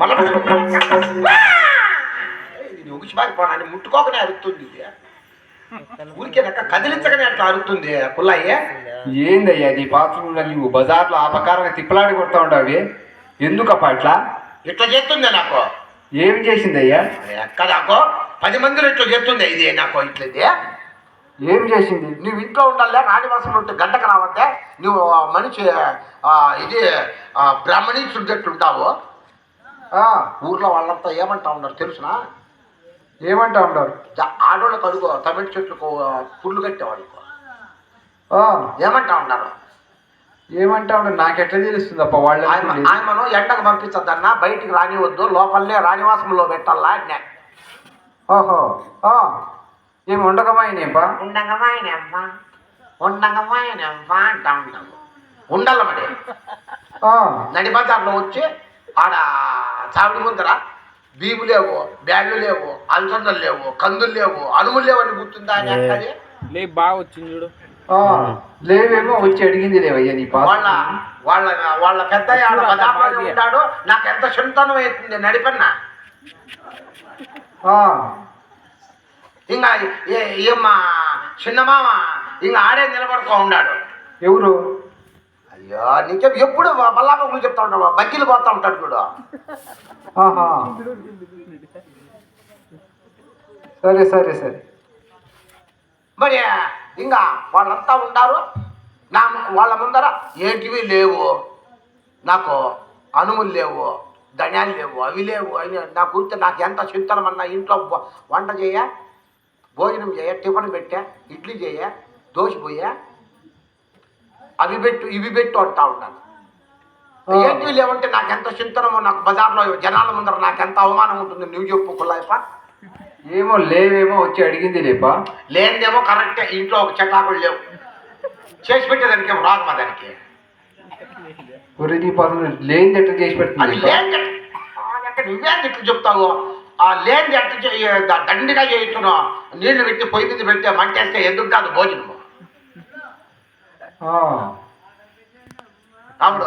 మళ్ళా ఇది ఉగిసిపారిపోనాన్ని ముట్టుకోకనే అరుతుంది ఇది ఊరికే లెక్క కదిలించకనే అట్లా అరుతుంది పుల్లయ్య ఏందయ్యా నీ పాత్రలు నువ్వు బజార్లో అపకారంగా తిప్పలాడి కొడతా ఉంటావి ఎందుకప్ప అట్లా ఇట్లా చేస్తుంది నాకు. ఏమి చేసిందయ్యా? ఎక్కడాకో పది మందిలో ఇట్లా చేస్తుంది ఇది నాకు ఇట్లా ఇది ఏం చేసింది? నువ్వు ఇంట్లో ఉండాలి రాణివాసం ఉంటే గంటకు రావద్దే నువ్వు మనిషి ఇది ఆ, బ్రాహ్మణీసుడు చెట్టు ఉంటావు. ఊర్లో వాళ్ళంతా ఏమంటా ఉన్నారు తెలుసునా? ఏమంటా జ- ఆడోళ్ళకు అడుగు టమాటో చెట్లకు పుల్లు కట్టేవాళ్ళకు ఆ, ఏమంటా ఉన్నారు? ఏమంటా ఉంటారు నాకెట్లా తెలుస్తుంది అప్ప వాళ్ళు ఆయన ఆయనను ఎండకు పంపించద్దన్నా బయటికి రానివద్దు లోపలనే రాణివాసంలో పెట్టాలా అన్నా. ఓహో ఆ, ఏమి ఉండకమాయనేపా? ఉండగమాయనమ్మా ఉండగమాయనమ్మా అంటా ఉంటాము ఉండాల. మరి ఆ, నడి బజార్లో వచ్చి ఆడ చావిడి ముందర బీబు లేవు బ్యాళ్ళు లేవు అలసందలు లేవు కందులు లేవు అనుములు లేవు అని గుర్తుందా అని అక్కడి లే బాగా వచ్చింది చూడు. లేవేమో వచ్చి అడిగింది లేవయ్యా నీ వాళ్ళ పాత్ర వాళ్ళ వాళ్ళ పెద్ద ఉంటాడు నాకు ఎంత చింతనం అవుతుంది నడిపన్నా. ఆ, ఇంకా ఏ- ఏమ్మా చిన్నమామ ఇంకా ఆడే నిలబడుకో ఉన్నాడు ఎవరు? అయ్యో నీకే ఎప్పుడు బల్లాపకులు చెప్తా ఉంటాడు బగ్గిలు పోతా ఉంటాడు చూడు. ఆహా. సరే సరే సరే. మరి ఇంకా వాళ్ళంతా ఉండారు? నా వాళ్ళ ముందర ఏంటివి లేవు. నాకు అనుములు లేవు ధన్యాలు లేవు అవి లేవు. అని నా కూర్చొని నాకు ఎంత చింతనం అన్న ఇంట్లో వంట చేయ భోజనం చేయ టిఫిన్ పెట్టా ఇడ్లీ చేయ దోశ పోయా అవి పెట్టు ఇవి పెట్టు అంటా ఉంటాను ఆ. ఏంటివి లేవంటే నాకు ఎంత చింతనమో నాకు బజార్లో జనాల ముందర నాకు ఎంత అవమానం ఉంటుంది నువ్వు చెప్పు కుల్లాయప్ప. ఏమో లేవేమో వచ్చి అడిగింది లేపా. లేనిదేమో కరెక్టే ఇంట్లో ఒక చెటాకులు లేవు. చేసి పెట్టేదానికి ఏమో రాదు మా దానికి. ఒరి నీ పాత్ర లేనిది ఎట్లా చేసి పెడుతుంది లేని నువ్వే ఇట్లా చెప్తావు? ఆ లేనిది ఎట్లా దండిగా చేయిస్తున్నావు నీళ్ళు పెట్టి పొయ్యి మీద పెట్టి మంటేస్తే ఎందుకు కాదు భోజనము? ఆ, ఆవిడ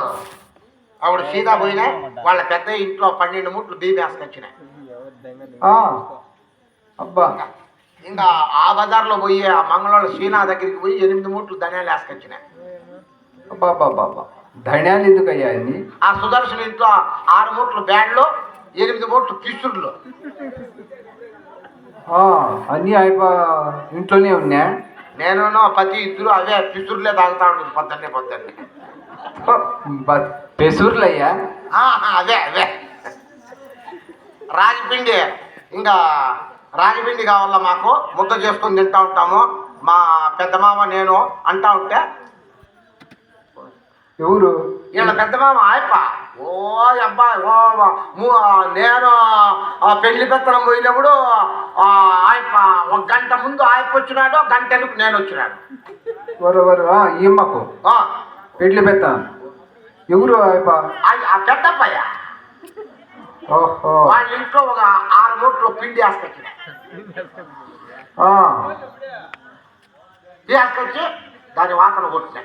ఆవిడ సీదా పోయినా వాళ్ళ పెద్ద ఇంట్లో పన్నెండు మూట్లు బియ్యం వేసుకొచ్చినాయి ఆ, అబ్బా. ఇంకా ఆ బజార్లో పోయి ఆ మంగళవాళ్ళు సీనా దగ్గరికి పోయి ఎనిమిది మూట్లు ధనియాలు వేసుకొచ్చినాయి అబ్బా ధన్యాలు ఎందుకు అయ్యా అన్ని ఆ సుదర్శన్ ఇంట్లో ఆరు మూట్లు బ్యాడ్లు ఎనిమిది మూట్లు ఆ, అన్నీ అయిపో ఇంట్లోనే ఉన్నా నేను పతి ఇద్దరు అవే పిసురులే తాగుతా ఉండదు పొద్దున్నే పొద్దున్నే. పెసూర్లు అయ్యా అవే అవే. రాగిపిండి ఇంకా రాగిపిండి కావాలా మాకు? ముద్ద చేసుకొని తింటా ఉంటాము. మా పెద్ద మామ నేను అంటా ఉంటే ఎవరు? వీళ్ళ పెద్ద మామ ఆయప్ప ఓ అబ్బాయి ఓ నేను పెళ్ళి పెత్తనం పోయినప్పుడు ఆయప్ప ఒక గంట ముందు ఆయప్ప వచ్చినాడు గంట వెనుక నేను వచ్చినాడు వరు వరు ఆ, ఈమ్మకు. పెళ్ళి పెత్త ఎవరు అయిపా ఆ- పెద్దప్పయ్య. ఓహో. వాళ్ళ ఇంట్లో ఒక ఆరు మూట్లు పిండి వేసుకొచ్చిన ఆ, వేసుకొచ్చి దాని వాసన కొట్టిన.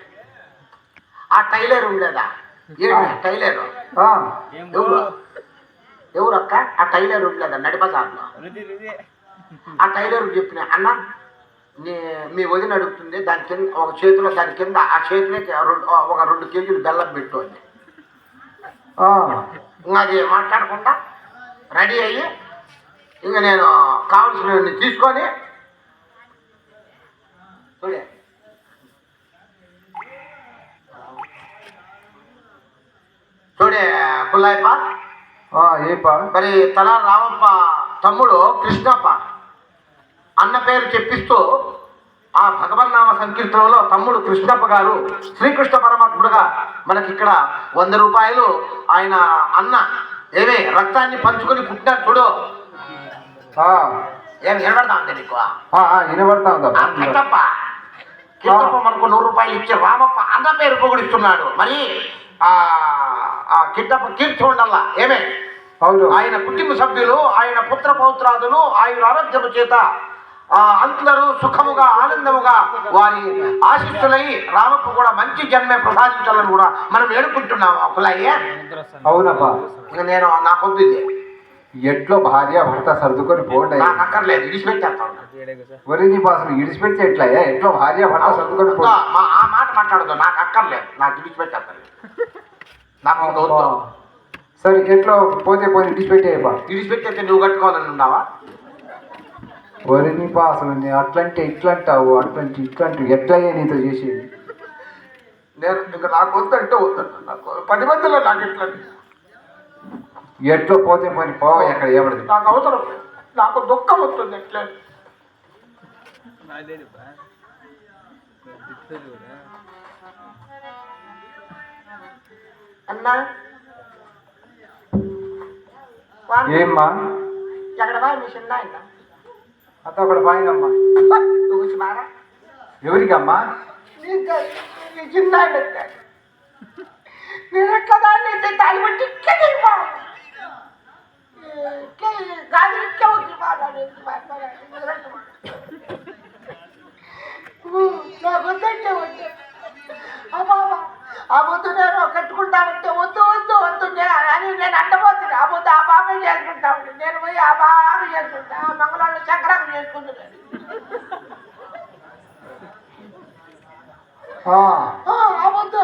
ఆ టైలర్ ఉండేదా? ఏంటి టైలర్? ఆ, ఎవరు? ఎవరు అక్క? ఆ టైలర్ ఉండేదా నడిపదారులో? ఆ టైలర్ చెప్పిన అన్న నీ మీ వదిన అడుగుతుంది దాని కింద ఒక చేతిలో దాని కింద ఆ చేతిలోకి ఒక రెండు కేజీలు బెల్లం పెట్టు అని. ఆ, ఇంకా అది మాట్లాడకుండా రెడీ అయ్యి ఇంకా నేను కావలసినవన్నీ తీసుకొని చూడే. చూడే పుల్లాయప్ప ఏపా మరి తల రామప్ప తమ్ముడు కృష్ణప్ప. అన్న పేరు చెప్పిస్తూ ఆ భగవన్నామ సంకీర్తనలో తమ్ముడు కృష్ణప్ప గారు శ్రీకృష్ణ పరమాత్ముడుగా మనకి ఇక్కడ వంద రూపాయలు ఆయన అన్న ఏమే రక్తాన్ని పంచుకొని పుట్టినారు చూడు. ఆ, ఏం ఉంది నీకు? వినబడతా ఉందా కిట్టప్ప మనకు నూరు రూపాయలు ఇచ్చి రామప్ప అన్న పేరు పొగుడిస్తున్నాడు. మరి ఆ కిట్టప్ప కీర్తి ఉండల్లా ఏమే? అవును. ఆయన కుటుంబ సభ్యులు ఆయన పుత్ర పౌత్రాదులు ఆయన ఆరోగ్యము చేత ఆ, అందరూ సుఖముగా ఆనందముగా వారి ఆశిస్తులై రామకు కూడా మంచి జన్మే ప్రసాదించాలని కూడా మనం వేడుకుంటున్నాం అప్పులయ్యే? అవునప్పా ఇక నేను నాకొద్దు ఇది. ఎట్లో భార్య భర్త సర్దుకొని పోండి అక్కర్లేదు విడిచిపెట్టేస్తా ఉన్నాను ఒరి నీ ఇడిచిపెడితే ఎట్లయ్యా? ఎట్లో భార్య భర్త సర్దుకొని ఆ మాట మాట్లాడదు నాకు అక్కర్లేదు నాకు విడిచిపెట్టేస్తాను నాకు సరే ఎట్లో పోతే పోయి ఇడిచిపెట్టేయప్పా విడిచిపెట్టేస్తే నువ్వు కట్టుకోవాలని ఉన్నావా? ఒరి నీ నీ అట్లంటే ఇట్లంటావు అట్లంటే ఇట్లంటావు ఎట్లయ్యా నీతో చేసేది? నేను ఇంకా నాకు వద్దంటే వద్దంట. నాకు పది మందిలో నాకు ఇట్లా ఎట్లో పోతే పోయి పో ఎక్కడ ఏబడదు నాకు అవసరం నాకు దుఃఖం వస్తుంది ఎట్లా? అన్నా? ఏమ్మా? ఎక్కడ బాగా మీ చిన్న ఆయన? అత్త ఒకటి పోయిందమ్మా నువ్వు బాగా ఎవరికమ్మా? చిన్న. నేను ఎట్లా దాన్ని అయితే తాగి పట్టి ఇట్లా తిరిగిపోవాలి ఇట్లా గాలి ఇట్లా వచ్చి నాకు వద్దు అమ్మా ఆ వద్దు నేను కట్టుకుంటానంటే వద్దు వద్దు వద్దు నే- అని నేను అడ్డపోతుంది ఆ వద్దు ఆ బాబాయ్ చేసుకుంటా ఉంది నేను పోయి ఆ బాగా చేసుకుంటా ఆ మంగళవాళ్ళు చక్రాలు చేసుకుంటున్నాను ఆ, ఆ వద్దు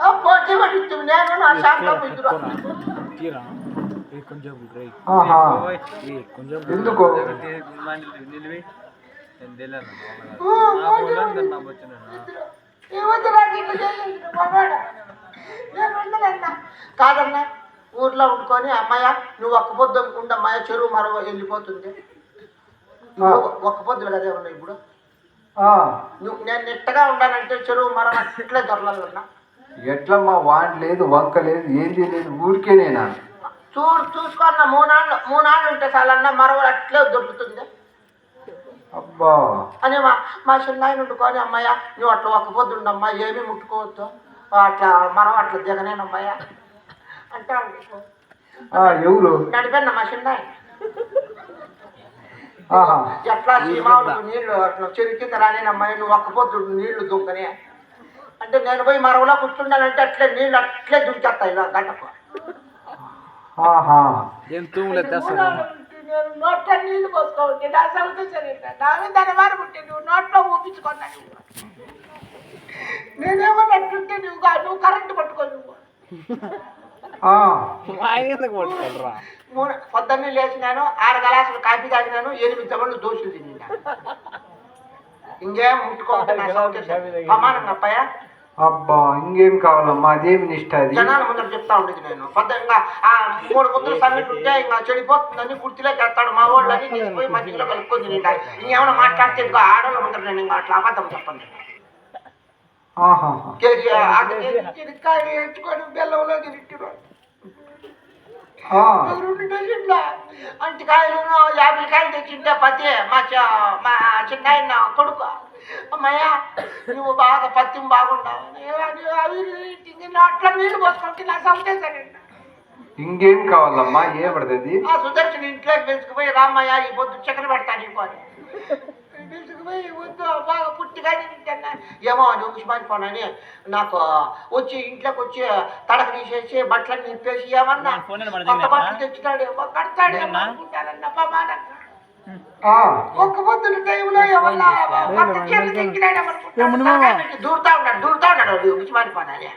ఆ పోటీ పడిస్తుంది నేను నా శాంతం ఇద్దరు కొంచెం కొంచెం ఎందుకు? నిలివి. ఇట్లా కాదన్నా ఊర్లో ఉండుకొని అమ్మాయ నువ్వు ఒక్క పొద్దు ఉండమ్మాయ చెరువు మరో వెళ్ళిపోతుంది. ఒక్క పొద్దులు కదా ఉన్నాయి ఇప్పుడు. ఆ, నువ్వు నేను నిట్టగా ఉన్నానంటే చెరువు మరం దొరలలో ఉన్నా ఎట్లమ్మా వాంట్ లేదు వంక లేదు ఏంది లేదు ఊరికేనేనా? చూడు చూసుకున్న మూనాళ్ళు మూనాళ్ళు ఉంటే చాలన్నా మరో అట్లే దొరుకుతుంది. అబ్బా. అని మా మా చిన్నాయన వండుకొని అమ్మాయ నువ్వు అట్లా ఒక్క పొద్దు ఉండమ్మా ఏమీ ముట్టుకోవద్దు. అట్లా మరో అట్లా దిగనేనమ్మాయ అంటాడు ఆ, ఎవరు? నడిపోయిన మా చిన్నాయన. ఆహా. ఎట్లా సీమావులకు నీళ్ళు అట్లా చెరు కింద రానేనమ్మాయి నువ్వు ఒక్క పొద్దు నీళ్ళు దుంకని. అంటే నేను పోయి మరవలో కూర్చున్నానంటే అట్లే నీళ్ళు అట్లే దుంకేస్తాయి ఇలా గంటకు. తెస్తాను నేను నోట్లో నీళ్ళు పోసుకోవచ్చు నా సౌత సరే నా మీద దాని వారు ఉంటే నువ్వు నోట్లో నువ్వు నేనేమన్నట్టుంటే నువ్వు కా- నువ్వు కరెంటు పట్టుకో నువ్వు. పొద్దున్నే లేచినాను ఆరు గలాసులు కాఫీ తాగినాను ఎనిమిది తమళ్ళు దోశలు తిన్నాను. ఇంకేం ముట్టుకోకుండా. ప్రమాణం అప్పయ్య అబ్బా ఇంకేం కావాలమ్మా అదేమి నిష్ట అది జనాల ముందర చెప్తా ఉండేది నేను పెద్ద ఇంకా ఆ మూడు ముద్దలు సంగతి ఉంటే ఇంకా చెడిపోతుందని గుర్తులోకి వేస్తాడు మా వాళ్ళని తీసుకుపోయి మధ్యలో కలుపుకొని తింటా ఇంకేమైనా మాట్లాడితే ఇంకా ఆడవాళ్ళ ముందర నేను ఇంకా అట్లా అబద్ధం చెప్పండి ఆహా కేజీ చిరికాయలు వేసుకొని బెల్లంలో తిరిగి రెండు డజన్ల? అంటికాయలు యాభై కాయలు తెచ్చింటే పత్తి మా చ- మా చిన్న ఆయన కొడుకు. అమ్మయ్య నువ్వు బాగా పత్తి బాగుండావు అట్లా నీళ్ళు పోసుకుంటే నా సంతేశానండి ఇంకేం కావాలమ్మా? ఏ పడుతుంది? ఆ సుదర్శన్ ఇంట్లోకి పిలుచుకుపోయి రామయ్య ఈ పొద్దు చక్కెర పెడతాను ఈ వద్దు బాగా పుట్టిగా తింటాను. ఏమో అని ఉస్మాన్ ఫోన్ అని నాకు వచ్చి ఇంట్లోకి వచ్చి తడక తీసేసి బట్టలన్నీ నింపేసి ఏమన్నా కొత్త బట్టలు ప్రమాణంగా ఆ, ఒక్క పొద్దున టైంలో ఏమన్నా కొత్త చీరలు తెచ్చినాడేమో అనుకుంటాను. దూరుతా ఉన్నాడు దూరుతా ఉన్నాడు ఉస్మాన్ ఫోన్ అని.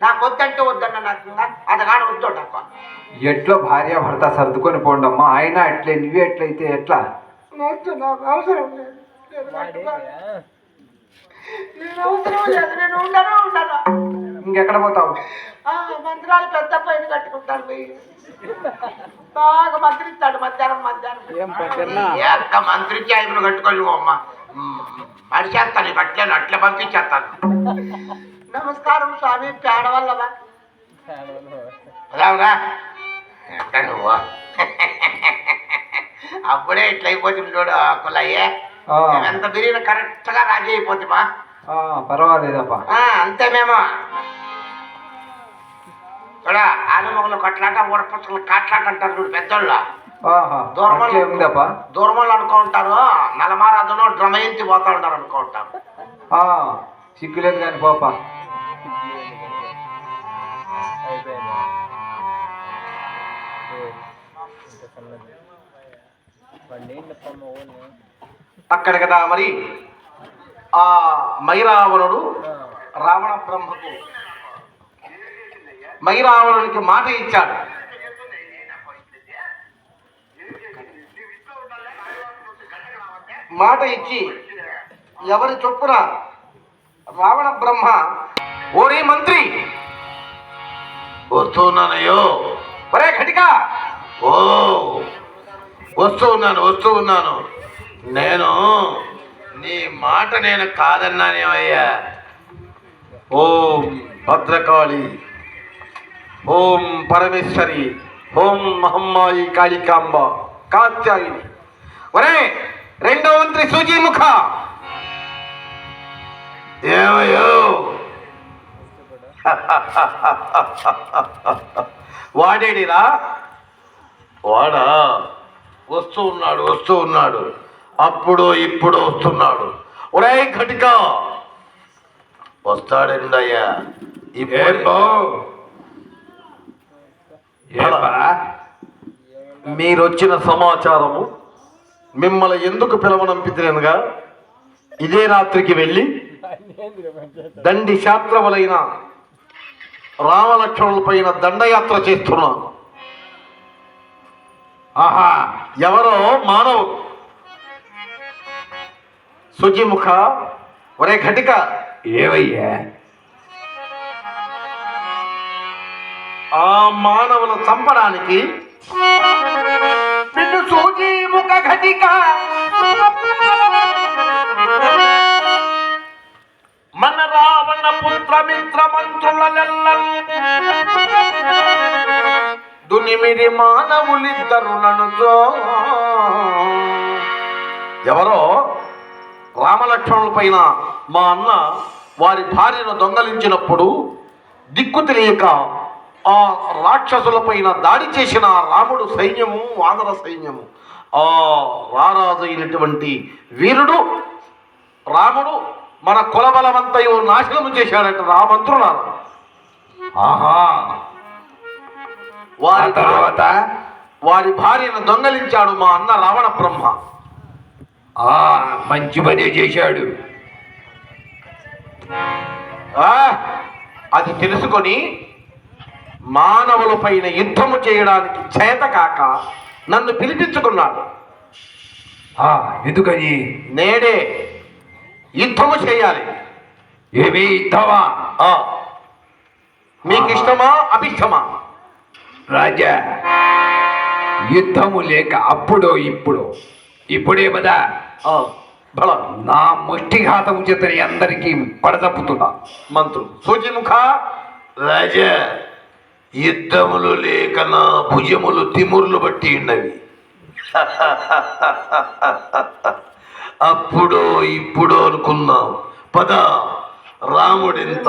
నాకు వద్దంటే వద్దన్న నాకు అతగాడు వద్దు నాకు. ఎట్లో భార్య భర్త సర్దుకొని పోండమ్మా. ఆయన అట్లే నువ్వే ఎట్లయితే ఎట్లా? నాకు అవసరం లేదు. ఇంకెక్కడ పోతావు? ఆ, మంత్రాలు పెద్ద పైన కట్టుకుంటాను పోయి. బాగా మంత్రిస్తాడు మధ్యాహ్నం మధ్యాహ్నం. ఎంత మంత్రించి ఐదులు కట్టుకొని అమ్మ. మడిచేస్తాను ఇక అట్లే అట్లే పంపించేస్తాను. నమస్కారం స్వామి పేడ వల్లవా రావురా ఎక్కడ నువ్వు? అప్పుడే ఇట్లా అయిపోతుంది చూడు కుల్లయ్యే ఎంత బిర్యానీ కరెక్ట్గా రాజీ అయిపోతుందా ఆ, పర్వాలేదప్పా. అంతే మేము ఇక్కడ ఆలుమొగలు కొట్లాట ఊరపచ్చలు కాట్లాట అంటారు చూడు పెద్దోళ్ళ. ఆహా దూరం అట్లే ఉందప్ప. దూరం వాళ్ళు అనుకుంటారు నలమారాధను డ్రమయంతి పోతా ఉంటారు అనుకుంటారు. ఆ, సిగ్గులేదు కానీ పోప. అయిపోయింది అక్కడ కదా మరి. ఆ మైరావణుడు రావణ బ్రహ్మకు మైరావణునికి మాట ఇచ్చాడు. మాట ఇచ్చి ఎవరి చొప్పున రావణ బ్రహ్మ ఓరే మంత్రి! వస్తున్నానయ్యో ఒరే ఘటిక! ఓ వస్తూ ఉన్నాను వస్తూ ఉన్నాను. నేను నీ మాట నేను కాదన్నానేమయ్యా? ఓం భద్రకాళి ఓం పరమేశ్వరి ఓం మహమ్మాయి కాళికాంబ కాత్యాయిని. ఒరే రెండో మంత్రి సూచీముఖ ఏమయ్యో? వాడేడిరా? వాడా? వస్తూ ఉన్నాడు వస్తూ ఉన్నాడు. అప్పుడు ఇప్పుడు వస్తున్నాడు. ఒరే ఘటిక! వస్తాడండయ్యా ఇప్పుడు. మీరొచ్చిన సమాచారము మిమ్మల్ని ఎందుకు పిలవనంపితేనగా ఇదే రాత్రికి వెళ్ళి దండి శాస్త్రములైన రామలక్ష్మణులపైన దండయాత్ర చేస్తున్నాను ఆహా. ఎవరో మానవు శుచిముఖ ఒరే ఘటిక. ఏవయ్యా? ఆ మానవులు చంపడానికి నిన్ను సూచీముఖ ఘటిక. మన రావణ పుత్ర మిత్ర మంత్రుల దునిమిడి మానవులిద్దరు నన్నుతో ఎవరో రామలక్ష్మణుల పైన మా అన్న వారి భార్యను దొంగలించినప్పుడు దిక్కు తెలియక ఆ రాక్షసుల పైన దాడి చేసిన రాముడు సైన్యము వానర సైన్యము. ఆ రారాజు అయినటువంటి వీరుడు రాముడు మన కులబలమంతయు నాశనము చేశాడట రామంత్రున్నారు ఆహా. వారి తర్వాత? వారి భార్యను దొంగలించాడు మా అన్న రావణ బ్రహ్మ ఆ మంచి పని చేశాడు. ఆ, అది తెలుసుకొని మానవులపైన యుద్ధము చేయడానికి చేత కాక నన్ను పిలిపించుకున్నాడు. ఎందుకని? నేడే యుద్ధము చేయాలి. ఏమి ఆ, మీకు ఇష్టమా అభిష్టమా? రాజా యుద్ధము లేక అప్పుడో ఇప్పుడు ఇప్పుడే కదా బల నా ముష్టిఘాతము చేతని అందరికీ పడదప్పుతున్నా. మంత్రులు సూచిముఖ రాజా యుద్ధములు లేక నా భుజములు తిమురులు బట్టి ఉన్నవి. అప్పుడో ఇప్పుడో అనుకున్నాం. పద రాముడెంత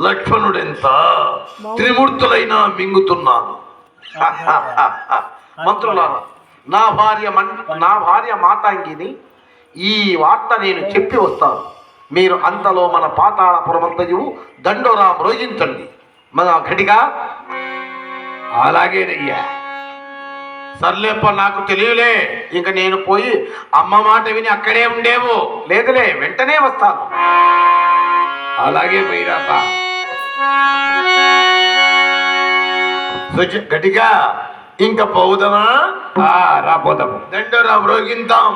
లక్ష్మణుడెంత త్రిమూర్తులైనా మింగుతున్నాను. మంత్రులారా నా భార్య మన్ నా భార్య మాతాంగిని ఈ వార్త నేను చెప్పి వస్తాను. మీరు అంతలో మన పాతాళపురమంతయు దండోరా మ్రోజించండి మన గడిగా అలాగేనయ్యా. సర్లేప్ప నాకు తెలియలే. ఇంక నేను పోయి అమ్మ మాట విని అక్కడే ఉండేవు. లేదులే వెంటనే వస్తాను. అలాగే పోయిరాత గట్టిగా ఇంక పోవుదమా? రాపోదాము దండోరా మ్రోగింతాం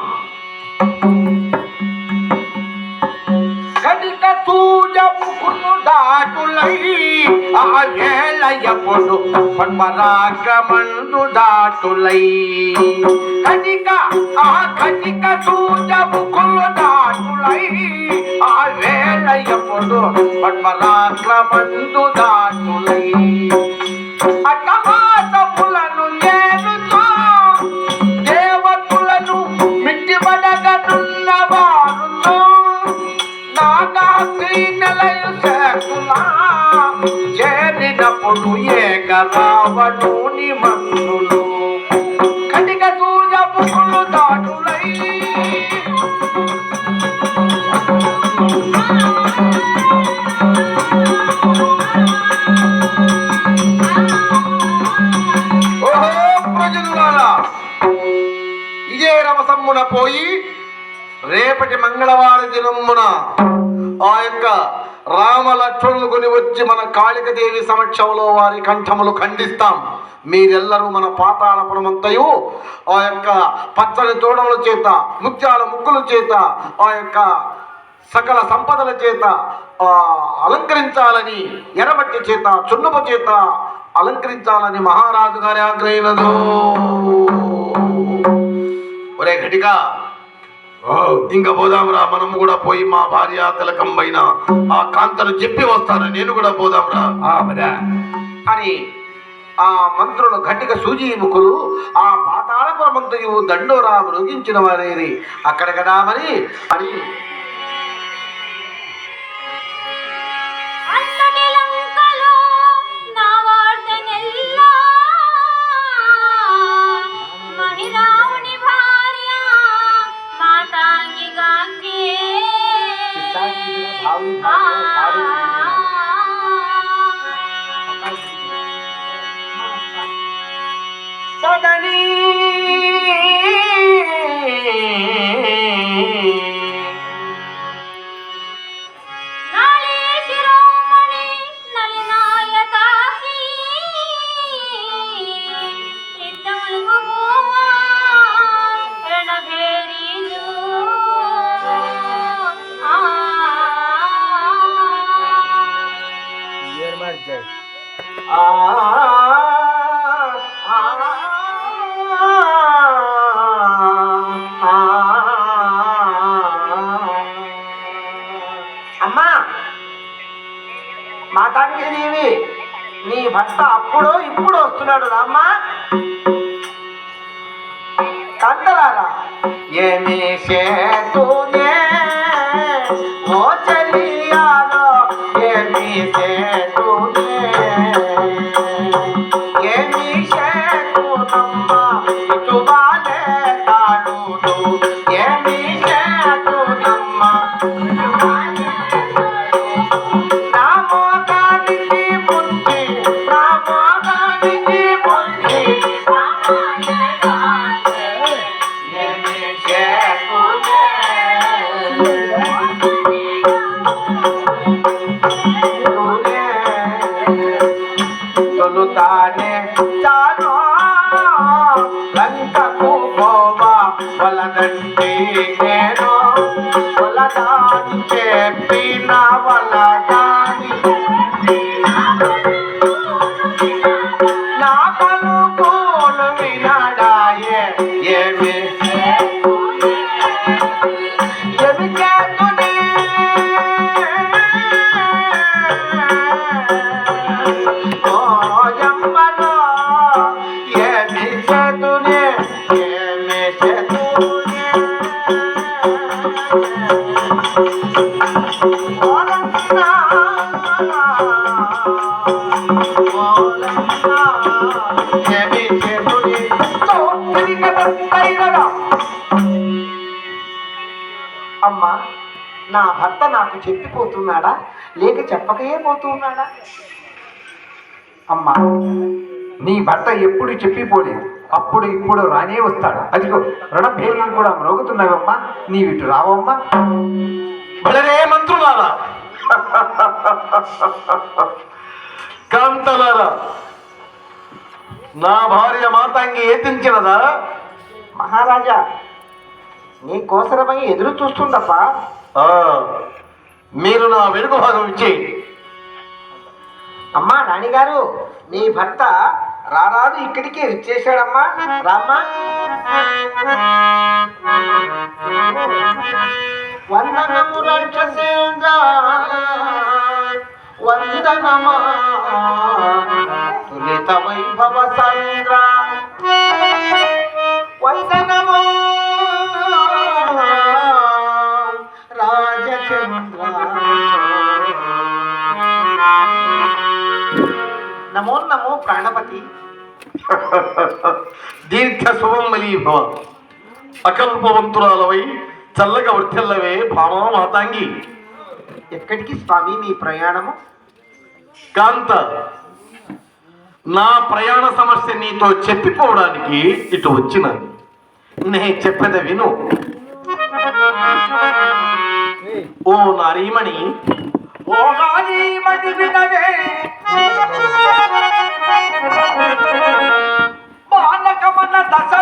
కడిక సూజముకును దాటులై ఆ వేళయప్పుడు పద్మరాగమందు దాటులై. కనిక ఆ కటిక సూజముకును దాటులై ఆ వేళయప్పుడు పద్మరాగమందు దాటులై. అట్టహాసములను రావణుని మంత్రులు కటిక సూర్య పుకులు దాటులై. ఇదే రమసమ్మున పోయి రేపటి మంగళవారం దినమున ఆ యొక్క రామ లక్ష్మణులు కొని వచ్చి మన కాళికదేవి సమక్షంలో వారి కంఠములు ఖండిస్తాం. మీరెల్లరూ మన పాతాళపురమంతయు ఆ యొక్క పచ్చని తోడముల చేత ముత్యాల ముక్కుల చేత ఆ యొక్క సకల సంపదల చేత అలంకరించాలని ఎర్రమట్టి చేత చున్నపు చేత అలంకరించాలని మహారాజు గారి ఆగ్రహినదు ఒరే ఘటిగా ఇంకా పోదాంరా మనం కూడా పోయి మా భార్య తిలకం పైన ఆ కాంతను చెప్పి వస్తాను నేను కూడా పోదాంరా. అని ఆ మంత్రులు గట్టిగా సూజీ ముఖులు ఆ పాతాళపురమంతయు దండోరా మృగించిన వారేది అక్కడ కదా మరి? అని చేతూనే తొలుతానే లంకకు పోవా వలదండి నేను వలదాని చెప్పిన వలదాని. అమ్మా నా భర్త నాకు చెప్పిపోతున్నాడా? లేక చెప్పకయే పోతున్నాడా? అమ్మా నీ భర్త ఎప్పుడు చెప్పిపోలేదు అప్పుడు ఇప్పుడు రానే వస్తాడు. అదిగో రుణభేదాలు కూడా మ్రోగుతున్నావమ్మా. నీవిటు రావమ్మా. బలరే మంత్రులారా కాంతలారా నా భార్య మాతాంగి ఏతించినదా? మహారాజా నీ కోసరమై ఎదురు చూస్తుందప్ప. మీరు నా వెనుక భాగం ఇచ్చేయండి అమ్మా నానిగారు నీ భర్త రారాదు ఇక్కడికే ఇచ్చేశాడమ్మా రామ్మా. వందనము రాక్షసేంద్ర వందనమా తులిత వైభవ సంద్ర వందనము రాజచంద్ర నమో నమో ప్రాణపతి. దీర్ఘ శుభమలీ భవ అకల్పవంతురాలవై చల్లగా వర్తిల్లవే భావం మాతాంగి. ఎక్కడికి స్వామి మీ ప్రయాణము? కాంత నా ప్రయాణ సమస్య నీతో చెప్పిపోవడానికి ఇటు వచ్చిన. నే చెప్పేది విను. ఓ నారీమణి ఓ నారీమణి వినవే. బాలకమన దశ